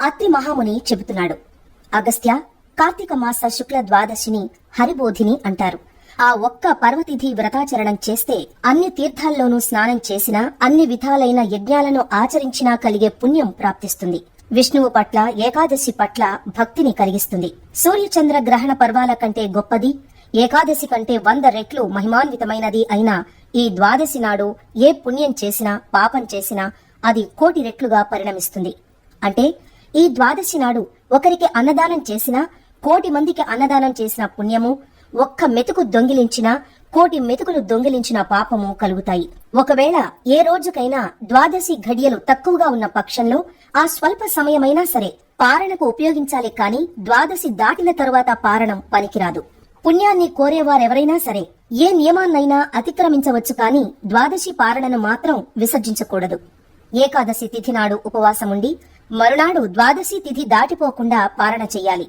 అత్రి మహాముని చెబుతున్నాడు. అగస్త్య కార్తీక మాస శుక్ల ద్వాదశిని హరిబోధిని అంటారు. ఆ ఒక్క పర్వతిథి వ్రతాచరణం చేస్తే అన్ని తీర్థాల్లోనూ స్నానం చేసినా అన్ని విధాలైన యజ్ఞాలను ఆచరించినా కలిగే పుణ్యం ప్రాప్తిస్తుంది. విష్ణువు పట్ల ఏకాదశి పట్ల భక్తిని కలిగిస్తుంది. సూర్యచంద్ర గ్రహణ పర్వాల కంటే గొప్పది ఏకాదశి కంటే వంద రెట్లు మహిమాన్వితమైనది అయిన ఈ ద్వాదశి నాడు ఏ పుణ్యం చేసినా పాపం చేసినా అది కోటి రెట్లుగా పరిణమిస్తుంది. అంటే ఈ ద్వాదశి నాడు ఒకరికి అన్నదానం చేసినా కోటి మందికి అన్నదానం చేసిన పుణ్యము ఒక్క మెతుకు దొంగిలించినా కోటి మెతుకులు దొంగిలించిన పాపము కలుగుతాయి. ఒకవేళ ఏ రోజుకైనా ద్వాదశి ఘడియలు తక్కువగా ఉన్న పక్షంలో ఆ స్వల్ప సమయమైనా సరే పారణకు ఉపయోగించాలి కాని ద్వాదశి దాటిన తరువాత పారణం పనికిరాదు. పుణ్యాన్ని కోరేవారెవరైనా సరే ఏ నియమాన్నైనా అతిక్రమించవచ్చు కాని ద్వాదశి పారణను మాత్రం విసర్జించకూడదు. ఏకాదశి తిథి నాడు ఉపవాసముండి మరునాడు ద్వాదశి తిథి దాటిపోకుండా పారణ చెయ్యాలి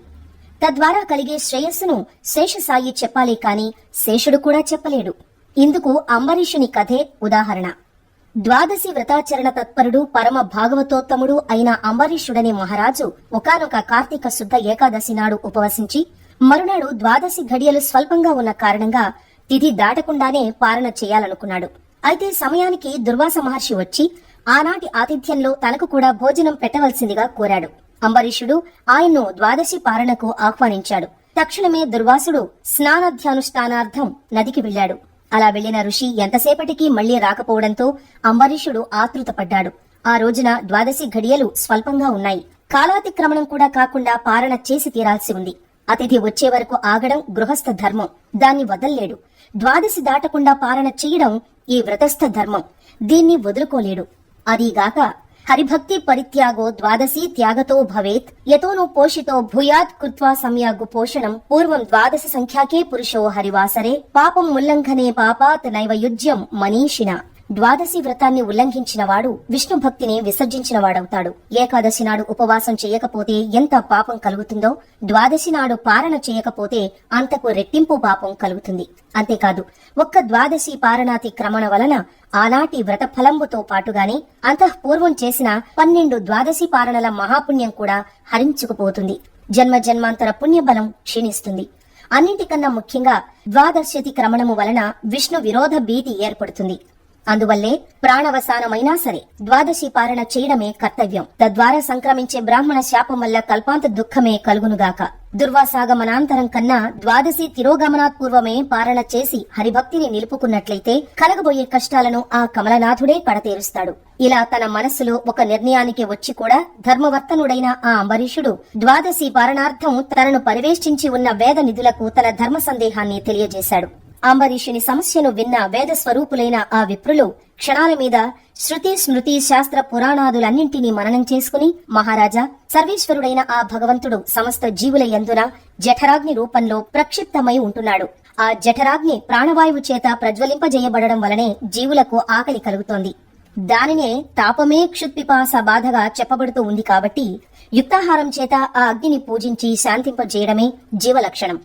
తద్వారా కలిగే శ్రేయస్సును శేషసాయి చెప్పాలి కాని శేషుడు కూడా చెప్పలేడు. ఇందుకు అంబరీషుని కథే ఉదాహరణ. ద్వాదశి వ్రతాచరణ తత్పరుడు పరమ భాగవతోత్తముడు అయిన అంబరీషుడనే మహారాజు ఒకనొక కార్తీక శుద్ధ ఏకాదశి నాడు ఉపవసించి మరునాడు ద్వాదశి ఘడియలు స్వల్పంగా ఉన్న కారణంగా తిథి దాటకుండానే పారణ చేయాలనుకున్నాడు. అయితే సమయానికి దుర్వాస మహర్షి వచ్చి ఆనాటి ఆతిథ్యంలో తనకు కూడా భోజనం పెట్టవలసిందిగా కోరాడు. అంబరీషుడు ఆయన్ను ద్వాదశి పారణకు ఆహ్వానించాడు. తక్షణమే దుర్వాసుడు స్నానాధ్యానుష్ఠానార్థం నదికి వెళ్ళాడు అలా వెళ్ళిన ఋషి ఎంతసేపటికి మళ్ళీ రాకపోవడంతో అంబరీషుడు ఆతృతపడ్డాడు. ఆ రోజున ద్వాదశి ఘడియలు స్వల్పంగా ఉన్నాయి. కాలాతిక్రమణం కూడా కాకుండా పారణ చేసి తీరాల్సి ఉంది. అతిథి వచ్చే వరకు ఆగడం గృహస్థ ధర్మం. దాన్ని వదల్లేడు. ద్వాదశి దాటకుండా పారణ చేయడం ఈ వ్రతస్థ ధర్మం. దీన్ని వదులుకోలేడు. అదీగాక హరిభక్తి పరిత్యాగో ద్వాదశి త్యాగతో భవేత్ యతోను పోషితో భూయాత్ కృత్వా సమ్యాగు పోషణం పూర్వం ద్వాదశ సంఖ్యాకే పురుషో హరివాసరే పాపం ఉల్లంఘనే పాపాత్ నైవ యుజ్యం మనీషిణ ద్వాదశి వ్రతాన్ని ఉల్లంఘించిన వాడు విష్ణు భక్తిని విసర్జించిన వాడవుతాడు ఏకాదశి నాడు ఉపవాసం చేయకపోతే ఎంత పాపం కలుగుతుందో ద్వాదశి నాడు పారణ చేయకపోతే అంతకు రెట్టింపు పాపం కలుగుతుంది. అంతేకాదు ఒక్క ద్వాదశి పారణాతి క్రమణ వలన ఆనాటి వ్రత ఫలంబుతో పాటుగానే అంతఃపూర్వం చేసిన పన్నెండు ద్వాదశి పారణల మహాపుణ్యం కూడా హరించుకుపోతుంది. జన్మ జన్మాంతర పుణ్యబలం క్షీణిస్తుంది. అన్నింటికన్నా ముఖ్యంగా ద్వాదశతి క్రమణము వలన విష్ణు విరోధ భీతి ఏర్పడుతుంది. అందువల్లే ప్రాణవసానమైనా సరే ద్వాదశి పారణ చేయడమే కర్తవ్యం. తద్వారా సంక్రమించే బ్రాహ్మణ శాపం వల్ల కల్పాంత దుఃఖమే కలుగునుగాక. దుర్వాసాగమనాంతరం కన్నా ద్వాదశి తిరోగమనాత్ పూర్వమే పారణ చేసి హరిభక్తిని నిలుపుకున్నట్లయితే కలగబోయే కష్టాలను ఆ కమలనాథుడే పడతేరుస్తాడు ఇలా తన మనస్సులో ఒక నిర్ణయానికి వచ్చి కూడా ధర్మవర్తనుడైన ఆ అంబరీషుడు ద్వాదశి పారణార్థం తనను పరివేష్టించి ఉన్న వేద నిధులకు తన ధర్మ సందేహాన్ని తెలియజేశాడు. అంబరీషుని సమస్యను విన్న వేద స్వరూపులైన ఆ విప్రులు క్షణాల మీద శృతి స్మృతి శాస్త్ర పురాణాదులన్నింటినీ మననం చేసుకుని మహారాజా సర్వేశ్వరుడైన ఆ భగవంతుడు సమస్త జీవుల యందున జఠరాగ్ని రూపంలో ప్రక్షిప్తమై ఉంటున్నాడు. ఆ జఠరాగ్ని ప్రాణవాయువు చేత ప్రజ్వలింపజేయబడడం వలనే జీవులకు ఆకలి కలుగుతోంది. దానినే తాపమే క్షుత్పిపాస బాధగా చెప్పబడుతూ ఉంది కాబట్టి యుక్తాహారం చేత ఆ అగ్నిని పూజించి శాంతింపజేయడమే జీవలక్షణం.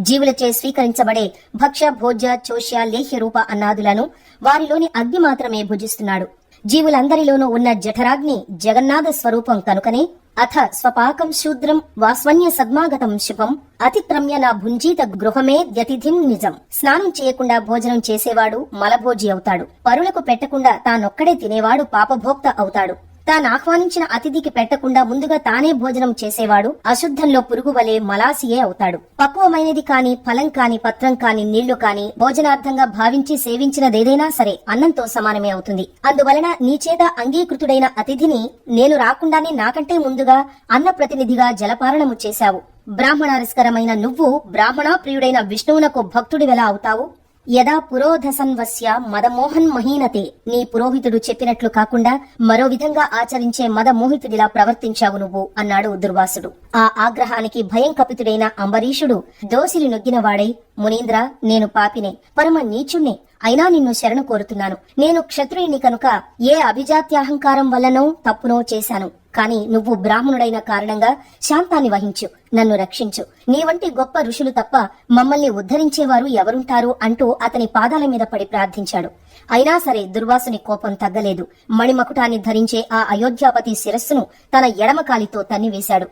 జీవులచే స్వీకరించబడే భక్ష్య భోజ్య చోష్య లేహ్య రూప అన్నాదులను వారిలోని అగ్ని మాత్రమే భుజిస్తున్నాడు. జీవులందరిలోనూ ఉన్న జఠరాగ్ని జగన్నాథ స్వరూపం కనుకనే అథ స్వపాకం శూద్రం వాస్వన్య సద్మాగతం శుభం అతిక్రమ్య నా భుంజీత గృహమే వ్యతిథిం నిజం. స్నానం చేయకుండా భోజనం చేసేవాడు మలభోజి అవుతాడు. పరులకు పెట్టకుండా తానొక్కడే తినేవాడు పాపభోక్త అవుతాడు. తాను ఆహ్వానించిన అతిథికి పెట్టకుండా ముందుగా తానే భోజనం చేసేవాడు. అశుద్ధంలో పురుగు వలె మలాసియే అవుతాడు. పక్వమైనది కాని ఫలం కాని పత్రం కాని నీళ్ళు కాని భోజనార్థంగా భావించి సేవించినదేదైనా సరే అన్నంతో సమానమే అవుతుంది. అందువలన నీ చేత అంగీకృతుడైన అతిథిని నేను రాకుండానే నాకంటే ముందుగా అన్న ప్రతినిధిగా జలపారణము చేశావు. బ్రాహ్మణారిస్కరమైన నువ్వు బ్రాహ్మణ ప్రియుడైన విష్ణువునకు భక్తుడివెలా అవుతావు? యదా పురోధసన్వస్య మదమోహన్ మహీనతే నీ పురోహితుడు చెప్పినట్లు కాకుండా మరో విధంగా ఆచరించే మదమోహితుడిలా ప్రవర్తించావు నువ్వు అన్నాడు దుర్వాసుడు. ఆ ఆగ్రహానికి భయం కపితుడైన అంబరీషుడు దోసిలి నొగ్గినవాడై మునీంద్ర నేను పాపినే పరమ నీచుణ్ణే అయినా నిన్ను శరణు కోరుతున్నాను. నేను క్షత్రియుని కనుక ఏ అభిజాత్యాహంకారం వల్లనో తప్పునో చేశాను. కాని నువ్వు బ్రాహ్మణుడైన కారణంగా శాంతాన్ని వహించు నన్ను రక్షించు. నీ వంటి గొప్ప ఋషులు తప్ప మమ్మల్ని ఉద్ధరించేవారు ఎవరుంటారు అంటూ అతని పాదాల మీద పడి ప్రార్థించాడు. అయినా సరే దుర్వాసుని కోపం తగ్గలేదు. మణిమకుటాన్ని ధరించే ఆ అయోధ్యాపతి శిరస్సును తన ఎడమకాలితో తన్నివేశాడు.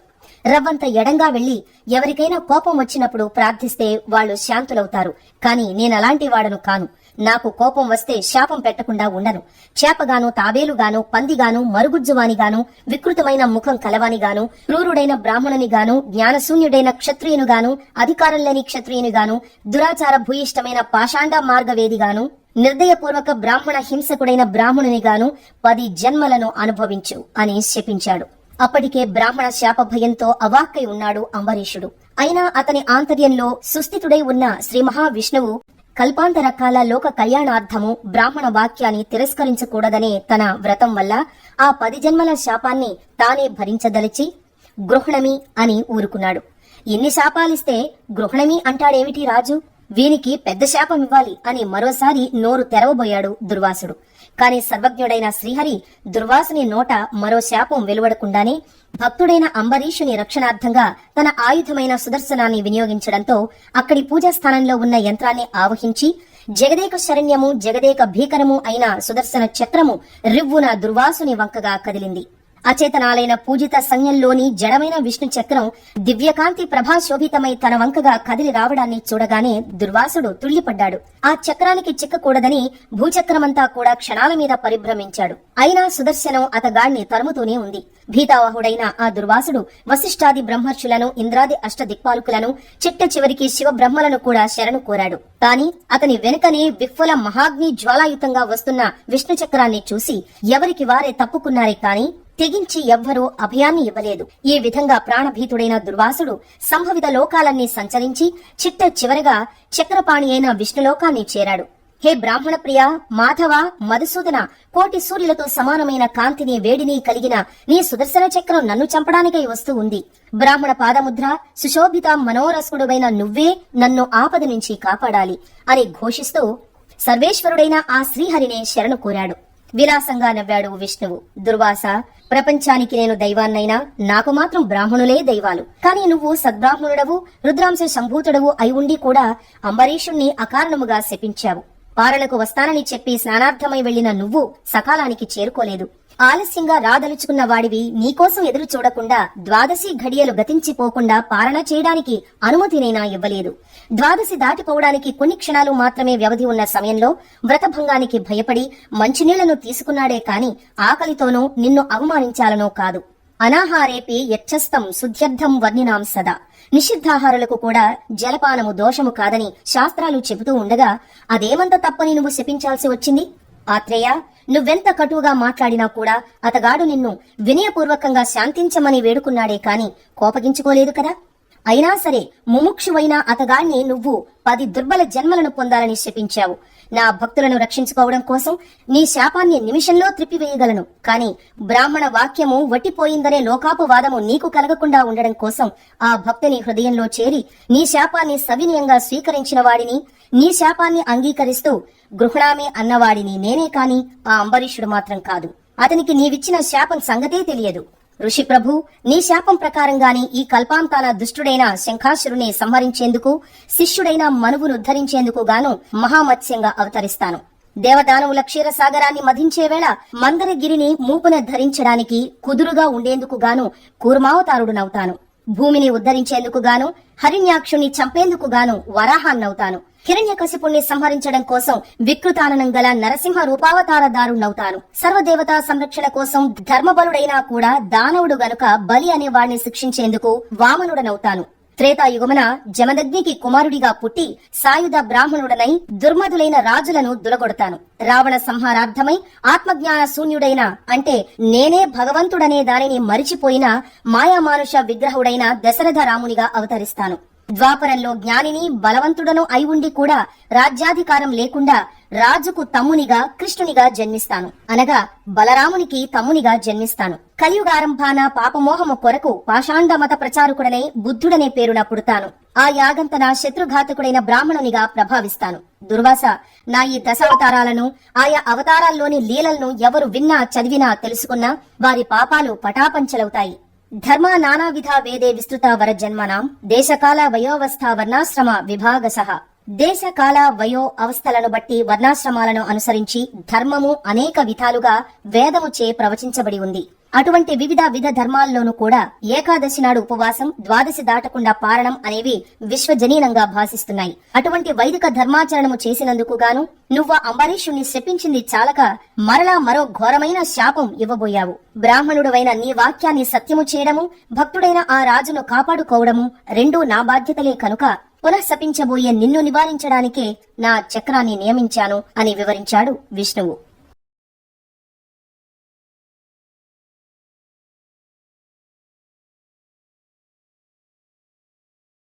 రవ్వంత ఎడంగా వెళ్ళి ఎవరికైనా కోపం వచ్చినప్పుడు ప్రార్థిస్తే వాళ్ళు శాంతులవుతారు. కాని నేనలాంటి వాడను కాను. నాకు కోపం వస్తే శాపం పెట్టకుండా ఉండను. చేపగాను తాబేలుగాను పందిగాను మరుగుజ్జువానిగాను వికృతమైన ముఖం కలవానిగాను క్రూరుడైన బ్రాహ్మణునిగాను జ్ఞానశూన్యుడైన క్షత్రియునుగాను అధికారం లేని క్షత్రియునిగాను దురాచార భూయిష్టమైన పాషాండ మార్గవేదిగాను నిర్దయపూర్వక బ్రాహ్మణ హింసకుడైన బ్రాహ్మణునిగాను పది జన్మలను అనుభవించు అని శపించాడు. అప్పటికే బ్రాహ్మణ శాప భయంతో అవాక్కై ఉన్నాడు అంబరీషుడు. అయినా అతని ఆంతర్యంలో సుస్థితుడై ఉన్న శ్రీ మహావిష్ణువు కల్పాంతరకాల లోక కళ్యాణార్థము బ్రాహ్మణ వాక్యాన్ని తిరస్కరించకూడదనే తన వ్రతం వల్ల ఆ పది జన్మల శాపాన్ని తానే భరించదలిచి గృహణమి అని ఊరుకున్నాడు. ఎన్ని శాపాలిస్తే గృహణమి అంటాడేమిటి రాజు? వీనికి పెద్ద శాపం ఇవ్వాలి అని మరోసారి నోరు తెరవబోయాడు దుర్వాసుడు. కాని సర్వజ్ఞుడైన శ్రీహరి దుర్వాసుని నోట మరో శాపం వెలువడకుండానే భక్తుడైన అంబరీషుని రక్షణార్థంగా తన ఆయుధమైన సుదర్శనాన్ని వినియోగించడంతో అక్కడి పూజాస్థానంలో ఉన్న యంత్రాన్ని ఆవహించి జగదేక శరణ్యము జగదేక భీకరము అయిన సుదర్శన చక్రము రివ్వున దుర్వాసుని వంకగా కదిలింది. అచేతనాలైన పూజిత సంజ్ఞంలోని జడమైన విష్ణు చక్రం దివ్యకాంతి ప్రభాశోభితమై తన వంకగా కదిలి రావడాన్ని చూడగానే దుర్వాసుడు తుళ్ళిపడ్డాడు ఆ చక్రానికి చిక్కకూడదని భూచక్రమంతా కూడా క్షణాల మీద పరిభ్రమించాడు. అయినా సుదర్శనం అతగాణ్ణి తరుముతూనే ఉంది. భీతావహుడైన ఆ దుర్వాసుడు వశిష్ఠాది బ్రహ్మర్షులను ఇంద్రాది అష్ట దిక్పాలకులను చిట్ట చివరికి శివ బ్రహ్మలను కూడా శరణు కోరాడు. కాని అతని వెనుకనే విఫల మహాగ్ని జ్వాలాయుతంగా వస్తున్న విష్ణు చక్రాన్ని చూసి ఎవరికి వారే తప్పుకున్నారే కాని తెగించి ఎవ్వరూ అభయాన్ని ఇవ్వలేదు. ఈ విధంగా ప్రాణభీతుడైన దుర్వాసుడు సంభవిత లోకాలన్నీ సంచరించి చిట్ట చివరగా చక్రపాణి అయిన విష్ణులోకాన్ని చేరాడు. హే బ్రాహ్మణ ప్రియ మాధవ మధుసూదన కోటి సూర్యులతో సమానమైన కాంతిని వేడిని కలిగిన నీ సుదర్శన చక్రం నన్ను చంపడానికై వస్తూ ఉంది. బ్రాహ్మణ పాదముద్ర సుశోభిత మనోరసుకుడువైన నువ్వే నన్ను ఆపద నుంచి కాపాడాలి అని ఘోషిస్తూ సర్వేశ్వరుడైన ఆ శ్రీహరినే శరణు కోరాడు. విలాసంగా నవ్వాడు విష్ణువు. దుర్వాస ప్రపంచానికి నేను దైవాన్నైనా నాకు మాత్రం బ్రాహ్మణులే దైవాలు. కానీ నువ్వు సద్బ్రాహ్మణుడవు రుద్రాంశ సంభూతుడవు అయి ఉండి కూడా అంబరీషుణ్ణి అకారణముగా శపించావు. పారణకు వస్తానని చెప్పి స్నానార్థమై వెళ్ళిన నువ్వు సకాలానికి చేరుకోలేదు. ఆలస్యంగా రాదలుచుకున్న వాడివి నీకోసం ఎదురు చూడకుండా ద్వాదశి ఘడియలు గతించిపోకుండా పాలన చేయడానికి అనుమతినైనా ఇవ్వలేదు. ద్వాదశి దాటిపోవడానికి కొన్ని క్షణాలు మాత్రమే వ్యవధి ఉన్న సమయంలో వ్రతభంగానికి భయపడి మంచినీళ్ళను తీసుకున్నాడే కాని ఆకలితోనూ నిన్ను అవమానించాలనో కాదు. అనాహారేపి యచ్చస్తం శుద్ధ్యర్థం వర్ణినాం సదా. నిషిద్ధాహారులకు కూడా జలపానము దోషము కాదని శాస్త్రాలు చెబుతూ ఉండగా అదేమంత తప్పని నువ్వు శపించాల్సి వచ్చింది? ఆత్రేయ నువ్వెంత కటువుగా మాట్లాడినా కూడా అతగాడు నిన్ను వినయపూర్వకంగా శాంతించమని వేడుకున్నాడే కాని కోపగించుకోలేదు కదా? అయినా సరే ముముక్షువైన అతగాణ్ణి నువ్వు పది దుర్బల జన్మలను పొందాలని శపించావు. నా భక్తులను రక్షించుకోవడం కోసం నీ శాపాన్ని నిమిషంలో త్రిప్పివేయగలను. కాని బ్రాహ్మణ వాక్యము వట్టిపోయిందనే లోకాపవాదము నీకు కలగకుండా ఉండడం కోసం ఆ భక్తుని హృదయంలో చేరి నీ శాపాన్ని సవినయంగా స్వీకరించిన వాడిని నీ శాపాన్ని అంగీకరిస్తూ గృహణామి అన్నవాడిని నేనే కాని ఆ అంబరీషుడు మాత్రం కాదు. అతనికి నీవిచ్చిన శాపం సంగతే తెలియదు. ఋషిప్రభు నీ శాపం ప్రకారంగానే ఈ కల్పాంతాన దుష్టుడైన శంఖాసురుని సంహరించేందుకు శిష్యుడైన మనువును ఉద్ధరించేందుకు గాను మహామత్స్యంగా అవతరిస్తాను. దేవదానవుల క్షీరసాగరాన్ని మధించే వేళ మందరగిరిని మూపున ధరించడానికి కుదురుగా ఉండేందుకు గాను కూర్మావతారుడునవుతాను భూమిని ఉద్ధరించేందుకు గాను హరిణ్యాక్షుని చంపేందుకు గాను వరాహాన్నవుతాను. హిరణ్యకశిపుణ్ణి సంహరించడం కోసం వికృతాననం గల నరసింహ రూపావతారదారుణ్ణవుతాను సర్వదేవతా సంరక్షణ కోసం ధర్మబలుడైనా కూడా దానవుడు గనుక బలి అనే వాడిని శిక్షించేందుకు వామనుడనవుతాను. త్రేతాయుగమున జమదగ్నికి కుమారుడిగా పుట్టి సాయుధ బ్రాహ్మణుడనై దుర్మధులైన రాజులను దులగొడతాను. రావణ సంహారార్థమై ఆత్మజ్ఞాన శూన్యుడైన అంటే నేనే భగవంతుడనే దానిని మరిచిపోయిన మాయామానుష విగ్రహుడైన దశరథ రామునిగా అవతరిస్తాను. ద్వాపరంలో జ్ఞానిని బలవంతుడను అయి ఉండి కూడా రాజ్యాధికారం లేకుండా రాజుకు తమ్మునిగా కృష్ణునిగా జన్మిస్తాను. అనగా బలరామునికి తమ్మునిగా జన్మిస్తాను. కలియుగారంభాన పాపమోహము కొరకు పాషాండ మత ప్రచారకుడనే బుద్ధుడనే పేరున పుడతాను. ఆ యాగంతన శత్రుఘాతకుడైన బ్రాహ్మణునిగా ప్రభావిస్తాను. దుర్వాస నా ఈ దశావతారాలను ఆయా అవతారాల్లోని లీలలను ఎవరు విన్నా చదివినా తెలుసుకున్నా వారి పాపాలు పటాపంచలవుతాయి. ధర్మ నానావిధ వేదే విస్తృత వర జన్మనాం దేశకాల వయోవస్థ వర్ణాశ్రమ విభాగ సహ. దేశ కాల వయో అవస్థలను బట్టి వర్ణాశ్రమాలను అనుసరించి ధర్మము అనేక విధాలుగా వేదము చే ప్రవచించబడి ఉంది. అటువంటి వివిధ విధ ధర్మాల్లోనూ కూడా ఏకాదశి నాడు ఉపవాసం ద్వాదశి దాటకుండా పారణం అనేవి విశ్వజనీనంగా భాసిస్తున్నాయి. అటువంటి వైదిక ధర్మాచరణము చేసినందుకు గాను నువ్వు అంబరీషుణ్ణి శపించింది చాలక మరలా మరో ఘోరమైన శాపం ఇవ్వబోయావు. బ్రాహ్మణుడవైన నీ వాక్యాన్ని సత్యము చేయడము భక్తుడైన ఆ రాజును కాపాడుకోవడము రెండూ నా బాధ్యతలే కనుక పునఃశపించబోయే నిన్ను నివారించడానికే నా చక్రాన్ని నియమించాను అని వివరించాడు విష్ణువు.